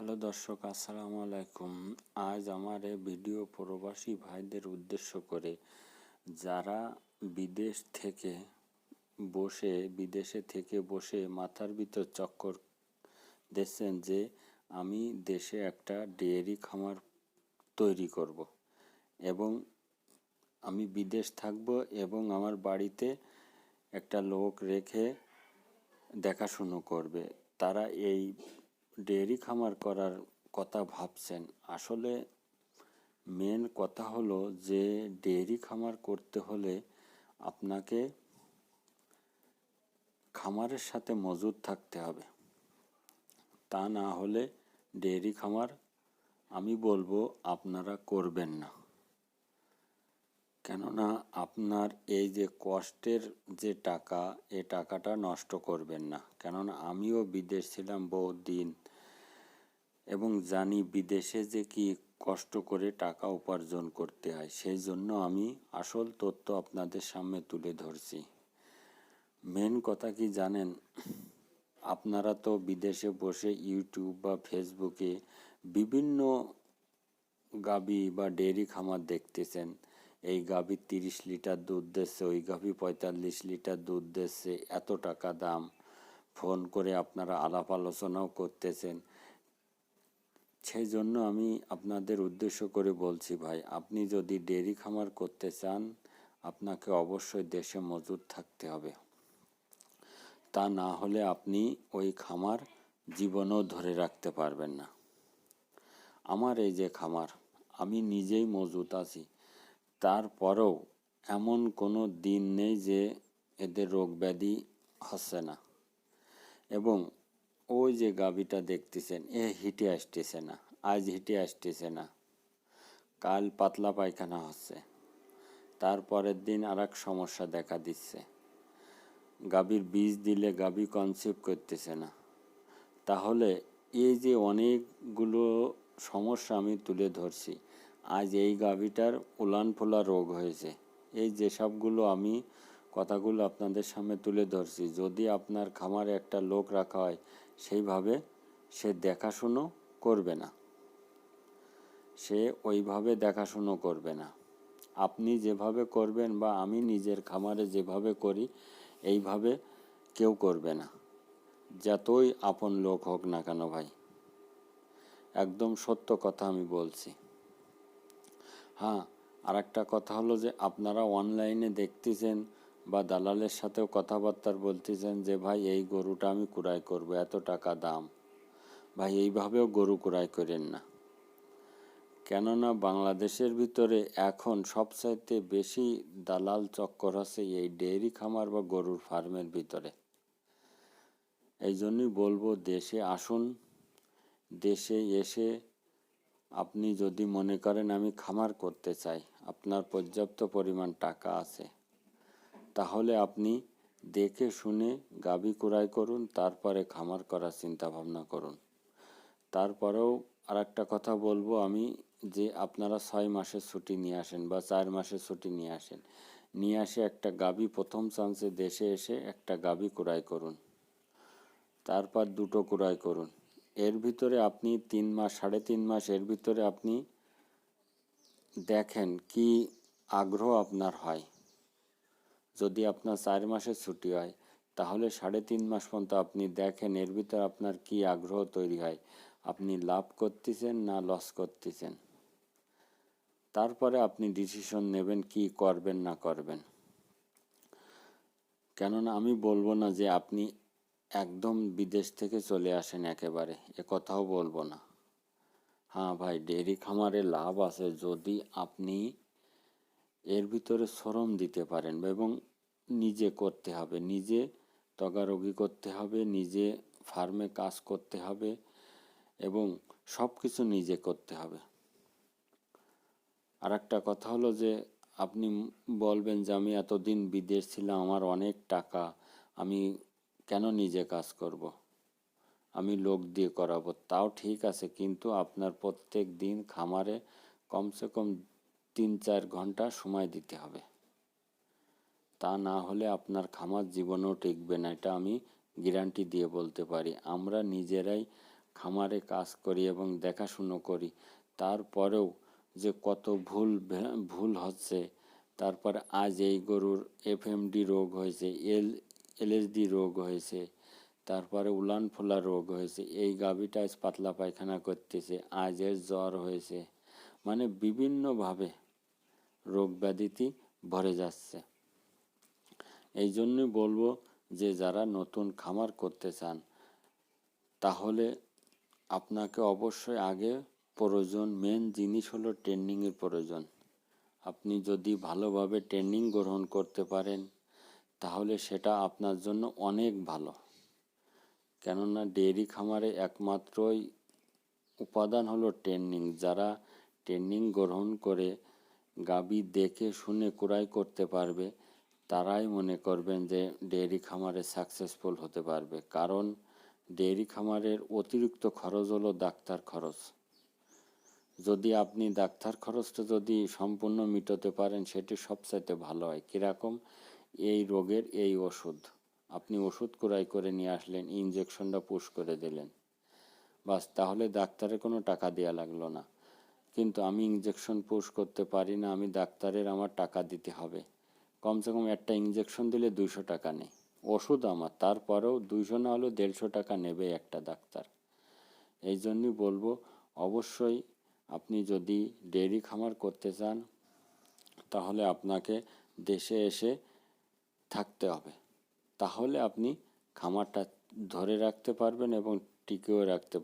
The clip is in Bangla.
হ্যালো দর্শক, আসসালামু আলাইকুম। আজ আমার এই ভিডিও প্রবাসী ভাইদের উদ্দেশ্য করে। যারা বিদেশ থেকে বসে, বিদেশে থেকে বসে মাথার ভিতর চক্কর দিচ্ছেন যে, আমি দেশে একটা ডেয়ারি খামার তৈরি করব এবং আমি বিদেশ থাকব এবং আমার বাড়িতে একটা লোক রেখে দেখাশুনো করবে। তারা এই ডেয়ারি খামার করার কথা ভাবছেন। আসলে মেন কথা হলো যে ডেয়ারি খামার করতে হলে আপনাকে খামারের সাথে মজুদ থাকতে হবে। তা না হলে ডেয়ারি খামার, আমি বলব, আপনারা করবেন না। কেননা আপনার এই যে কষ্টের যে টাকা, এ টাকাটা নষ্ট করবেন না। কেননা আমিও বিদেশ ছিলাম বহুত দিন এবং জানি বিদেশে যে কি কষ্ট করে টাকা উপার্জন করতে হয়, সেই জন্য আমি আসল তথ্য আপনাদের সামনে তুলে ধরছি। মেন কথা কি জানেন? আপনারা তো বিদেশে বসে ইউটিউব বা ফেসবুকে বিভিন্ন গাবি বা ডেয়ারি খামার দেখতেছেন। এই গাভী তিরিশ লিটার দুধ দিচ্ছে, ওই গাভী পঁয়তাল্লিশ লিটার দুধ দিচ্ছে, এত টাকা দাম। ফোন করে আপনারা আলাপ আলোচনাও করতেছেন। সেই জন্য আমি আপনাদের উদ্দেশ্য করে বলছি ভাই, আপনি যদি ডেয়ারি খামার করতে চান, আপনাকে অবশ্যই দেশে মজুদ থাকতে হবে। তা না হলে আপনি ওই খামার জীবনও ধরে রাখতে পারবেন না। আমার এই যে খামার, আমি নিজেই মজুত আছি। তারপরেও এমন কোনো দিন নেই যে এদের রোগ ব্যাধি হচ্ছে না। এবং ওই যে গাভীটা দেখতেছেন, এ হিটে আসতেছে না, আজ হিটে আসতেছে না। কাল পাতলা পায়খানা হচ্ছে। তারপরের দিন আর এক সমস্যা দেখা দিচ্ছে। গাভীর বীজ দিলে গাভী কনসেপ্ট করতেছে না। তাহলে এই যে অনেকগুলো সমস্যা আমি তুলে ধরছি, আজ এই গাভীটার উলান ফোলা রোগ হয়েছে। এই যেসবগুলো আমি কথাগুলো আপনাদের সামনে তুলে ধরছি। যদি আপনার খামারে একটা লোক রাখা হয়, সেইভাবে সে দেখাশুনো করবে না। সে ওইভাবে দেখাশুনো করবে না। আপনি যেভাবে করবেন বা আমি নিজের খামারে যেভাবে করি, এইভাবে কেউ করবে না। যতই আপন লোক হোক না কেন ভাই। একদম সত্য কথা আমি বলছি। হ্যাঁ আর একটা কথা হলো যে, আপনারা অনলাইনে দেখতেছেন বা দালালের সাথেও কথাবার্তার বলতেছেন যে, ভাই, এই গরুটা আমি কুড়াই করব, এত টাকা দাম। ভাই, এইভাবেও গরু কুড়াই করেন না। কেননা বাংলাদেশের ভিতরে এখন সবচাইতে বেশি দালাল চক্কর আছে এই ডেয়ারি খামার বা গরুর ফার্মের ভিতরে। এই জন্যই বলব, দেশে আসুন। দেশে এসে আপনি যদি মনে করেন আমি খামার করতে চাই, আপনার পর্যাপ্ত পরিমাণ টাকা আছে। তাহলে আপনি দেখে শুনে গাবি কুড়াই করুন, তারপরে খামার করার চিন্তা ভাবনা করুন। তারপরেও আর একটা কথা বলব আমি, যে আপনারা ছয় মাসের ছুটি নিয়ে আসেন বা চার মাসের ছুটি নিয়ে আসেন, নিয়ে আসে একটা গাবি প্রথম চান্সে দেশে এসে একটা গাবি কুড়াই করুন। তারপর দুটো কুড়াই করুন। এর ভিতরে আপনি তিন মাস, সাড়ে তিন মাস এর ভিতরে আপনি দেখেন কি আগ্রহ আপনার হয়। যদি আপনার চার মাসের ছুটি হয়, তাহলে সাড়ে তিন মাস পর্যন্ত আপনি দেখেন, এর ভিতরে আপনার কি আগ্রহ তৈরি হয়। আপনি লাভ করতেছেন না লস করতেছেন? তারপরে আপনি ডিসিশন নেবেন কি করবেন, না করবেন। কেননা আমি বলব না যে আপনি একদম বিদেশ থেকে চলে আসেন একেবারে, এ কথাও বলব না। হ্যাঁ ভাই ডেয়ারি খামারে লাভ আছে যদি আপনি এর ভিতরে শ্রম দিতে পারেন এবং নিজে করতে হবে, নিজে তগারগি করতে হবে, নিজে ফার্মে কাজ করতে হবে এবং সব কিছু নিজে করতে হবে। আর একটা কথা হলো যে, আপনি বলবেন যে, আমি এতদিন বিদেশ ছিলাম, আমার অনেক টাকা, আমি কেন নিজে কাজ করব। আমি লোক দিয়ে করাবো। তাও ঠিক আছে, কিন্তু আপনার প্রত্যেক দিন খামারে কমসে কম তিন চার ঘণ্টা সময় দিতে হবে। তা না হলে আপনার খামার জীবনও টিকবে না, এটা আমি গ্যারান্টি দিয়ে বলতে পারি। আমরা নিজেরাই খামারে কাজ করি এবং দেখাশুনো করি। তারপরেও যে কত ভুল ভুল হচ্ছে, তারপর আজ এই গরুর এফএমডি রোগ হয়েছে, এল এলএসডি রোগ হয়েছে, তারপরে উলান ফোলা রোগ হয়েছে, এই গাভীটা আজ পাতলা পায়খানা করতেছে, আজ এর জ্বর হয়েছে। মানে বিভিন্নভাবে রোগ ব্যাধিতে ভরে যাচ্ছে। এই জন্যই বলব যে যারা নতুন খামার করতে চান, তাহলে আপনাকে অবশ্যই আগে প্রয়োজন মেন জিনিস হলো ট্রেনিংয়ের প্রয়োজন। আপনি যদি ভালোভাবে ট্রেনিং গ্রহণ করতে পারেন, তাহলে সেটা আপনার জন্য অনেক ভালো। কেননা ডেয়ারি খামারে একমাত্রই উপাদান হলো ট্রেনিং যারা ট্রেনিং গ্রহণ করে গাবি দেখে শুনে ক্রয় করতে পারবে তারাই মনে করবেন যে ডেয়ারি খামারে সাকসেসফুল হতে পারবে। কারণ ডেয়ারি খামারের অতিরিক্ত খরচ হলো ডাক্তার খরচ। যদি আপনি ডাক্তার খরচটা যদি সম্পূর্ণ মিটাতে পারেন, সেটি সবচাইতে ভালো হয়। কীরকম? এই রোগের এই ওষুধ। আপনি ওষুধ ক্রয় করে নিয়ে আসলেন ইঞ্জেকশনটা পুশ করে দিলেন। বাস, তাহলে ডাক্তারের কোনো টাকা দেওয়া লাগল না। কিন্তু আমি ইঞ্জেকশন পুশ করতে পারি না, আমি ডাক্তারের আমার টাকা দিতে হবে। কমসে কম একটা ইঞ্জেকশন দিলে দুইশো টাকা নেই। ওষুধ আমার, তারপরেও দুইশো না হলেও দেড়শো টাকা নেবে একটা ডাক্তার। এই জন্যই বলব, অবশ্যই আপনি যদি ডেয়ারি খামার করতে চান, তাহলে আপনাকে দেশে এসে থাকতে হবে। তাহলে আপনি খামারটা ধরে রাখতে পারবেন এবং টিকেও রাখতে